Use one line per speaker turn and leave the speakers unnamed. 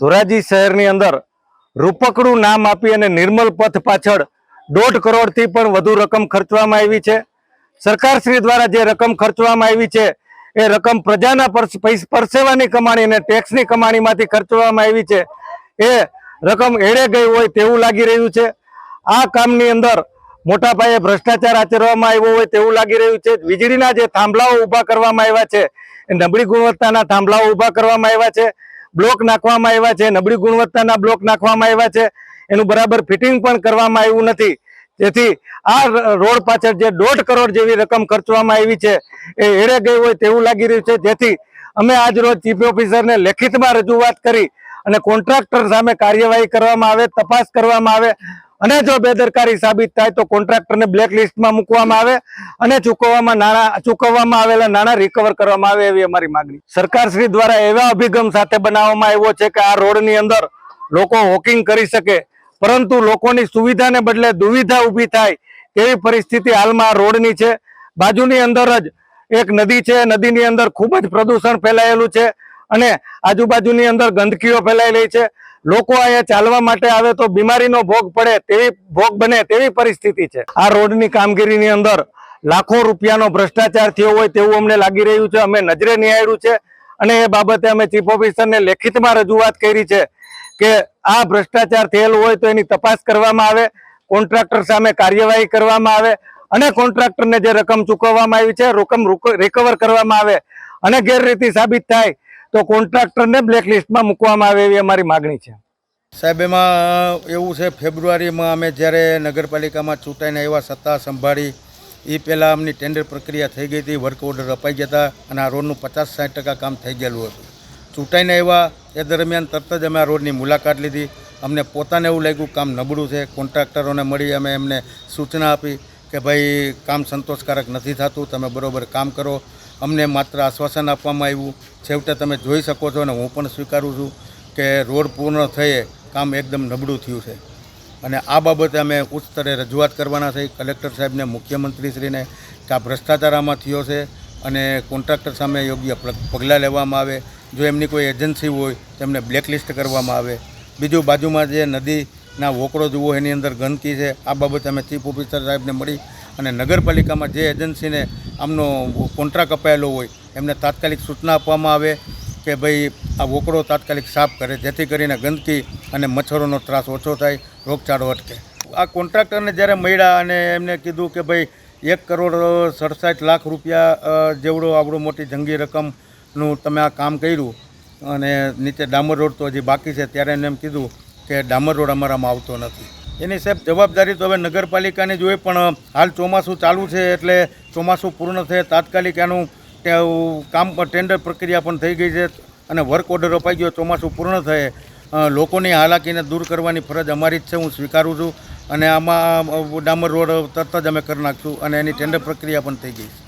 ધોરાજી શહેરની અંદર રૂપકડું નામ આપી અને નિર્મલ પથ પાછળ દોઢ કરોડથી પણ વધુ રકમ ખર્ચવામાં આવી છે. સરકારશ્રી દ્વારા જે રકમ ખર્ચવામાં આવી છે, એ રકમ પ્રજાના પરસેવાની કમાણી અને ટેક્સની કમાણીમાંથી ખર્ચવામાં આવી છે. એ રકમ એળે ગઈ હોય તેવું લાગી રહ્યું છે. આ કામની અંદર મોટા પાયે ભ્રષ્ટાચાર આચરવામાં આવ્યો હોય તેવું લાગી રહ્યું છે. વીજળીના જે થાંભલાઓ ઊભા કરવામાં આવ્યા છે, એ નબળી ગુણવત્તાના થાંભલાઓ ઊભા કરવામાં આવ્યા છે. બ્લોક નાખવામાં આવ્યા છે, નબળી ગુણવત્તાના બ્લોક નાખવામાં આવ્યા છે. એનું બરાબર ફિટિંગ પણ કરવામાં આવ્યું નથી. જેથી આ રોડ પાછળ જે દોઢ કરોડ જેવી રકમ ખર્ચવામાં આવી છે, એ એળે ગઈ હોય તેવું લાગી રહ્યું છે. જેથી અમે આજ રોજ ચીફ ઓફિસરને લેખિતમાં રજૂઆત કરી અને કોન્ટ્રાક્ટર સામે કાર્યવાહી કરવામાં આવે, તપાસ કરવામાં આવે. અને જો બેદરકારી સાબિત થાય તો કોન્ટ્રાક્ટરને બ્લેક લિસ્ટમાં મૂકવામાં આવે અને ચૂકવવામાં નાણાં ચૂકવવામાં આવેલા નાણાં રિકવર કરવામાં આવે એવી અમારી માંગણી. સરકારશ્રી દ્વારા એવા અભિગમ સાથે બનાવવામાં આવ્યો છે કે આ રોડની અંદર લોકો વોકિંગ કરી શકે, પરંતુ લોકોની સુવિધાને બદલે દુવિધા ઊભી થાય એવી પરિસ્થિતિ હાલમાં આ રોડની છે. બાજુની અંદર જ એક નદી છે. નદીની અંદર ખૂબ જ પ્રદૂષણ ફેલાયેલું છે. અને આજુબાજુની અંદર ગંદકીઓ ફેલાઈ રહી છે. લોકો અહીંયા ચાલવા માટે આવે તો બીમારીનો ભોગ પડે તેવી ભોગ બને તેવી પરિસ્થિતિ છે. આ રોડની કામગીરીની અંદર લાખો રૂપિયાનો ભ્રષ્ટાચાર થયો હોય તેવું અમને લાગી રહ્યું છે. અમે નજરે નિહાળ્યું છે અને એ બાબતે અમે ચીફ ઓફિસરને લેખિતમાં રજૂઆત કરી છે કે આ ભ્રષ્ટાચાર થયેલો હોય તો એની તપાસ કરવામાં આવે, કોન્ટ્રાક્ટર સામે કાર્યવાહી કરવામાં આવે અને કોન્ટ્રાક્ટરને જે રકમ ચૂકવવામાં આવી છે, રકમ રિકવર કરવામાં આવે અને ગેરરીતિ સાબિત થાય તો કોન્ટ્રાક્ટરને બ્લેકલિસ્ટમાં મૂકવામાં આવે એવી અમારી માગણી છે.
સાહેબ, એમાં એવું છે, ફેબ્રુઆરીમાં અમે જ્યારે નગરપાલિકામાં ચૂંટાઈને આવ્યા, સત્તા સંભાળી એ પહેલાં અમની ટેન્ડર પ્રક્રિયા થઈ ગઈ હતી વર્ક ઓર્ડર અપાઈ ગયા હતા અને આ રોડનું પચાસ સાઠ ટકા કામ થઈ ગયેલું હતું. ચૂંટાઈને આવ્યા, એ દરમિયાન તરત જ અમે આ રોડની મુલાકાત લીધી. અમને પોતાને એવું લાગ્યું, કામ નબળું છે, કોન્ટ્રાક્ટરોને મળી અમે એમને સૂચના આપી કે ભાઈ, કામ સંતોષકારક નથી થતું, તમે બરોબર કામ કરો. અમને માત્ર આશ્વાસન આપવામાં આવ્યું છેવટે તમે જોઈ શકો છો અને હું પણ સ્વીકારું છું કે રોડ પૂર્ણ થયે કામ એકદમ નબળું થયું છે. અને આ બાબતે અમે ઉચ્ચ સ્તરે રજૂઆત કરવાના છે. કલેક્ટર સાહેબને, મુખ્યમંત્રીશ્રીને કે આ ભ્રષ્ટાચાર આમાં થયો છે અને કોન્ટ્રાક્ટર સામે યોગ્ય પગલાં લેવામાં આવે. જો એમની કોઈ એજન્સી હોય તો એમને બ્લેકલિસ્ટ કરવામાં આવે. બીજું બાજુમાં જે નદીના વોકડો જુઓ, એની અંદર ગંદકી છે. આ બાબતે અમે ચીફ ઓફિસર સાહેબને મળી અને નગરપાલિકામાં જે એજન્સીને આમનો કોન્ટ્રાક્ટ અપાયેલો હોય એમને તાત્કાલિક સૂચના આપવામાં આવે કે ભાઈ આ વોકડો તાત્કાલિક સાફ કરે, જેથી કરીને ગંદકી અને મચ્છરોનો ત્રાસ ઓછો થાય, રોગચાળો અટકે. આ કોન્ટ્રાક્ટરને જ્યારે મળ્યા અને એમને કીધું કે ભાઈ એક કરોડ સડસઠ લાખ રૂપિયા જેવડો આવડો મોટી જંગી રકમનું તમે આ કામ કર્યું અને નીચે ડામર રોડ તો હજી બાકી છે, ત્યારે એને એમ કીધું કે ડામર રોડ અમારામાં આવતો નથી. એની સાહેબ જવાબદારી તો હવે નગરપાલિકાની જોઈએ પણ હાલ ચોમાસું ચાલુ છે એટલે ચોમાસું પૂર્ણ થયે, તાત્કાલિક એનું તે કામ ટેન્ડર પ્રક્રિયા પણ થઈ ગઈ છે અને વર્ક ઓર્ડર અપાઈ ગયો, ચોમાસું પૂર્ણ થયે લોકોની હાલાકીને દૂર કરવાની ફરજ અમારી જ છે, હું સ્વીકારું છું. અને આમાં ડામર રોડ તરત જ અમે કરી નાખશું અને એની ટેન્ડર પ્રક્રિયા પણ થઈ ગઈ છે.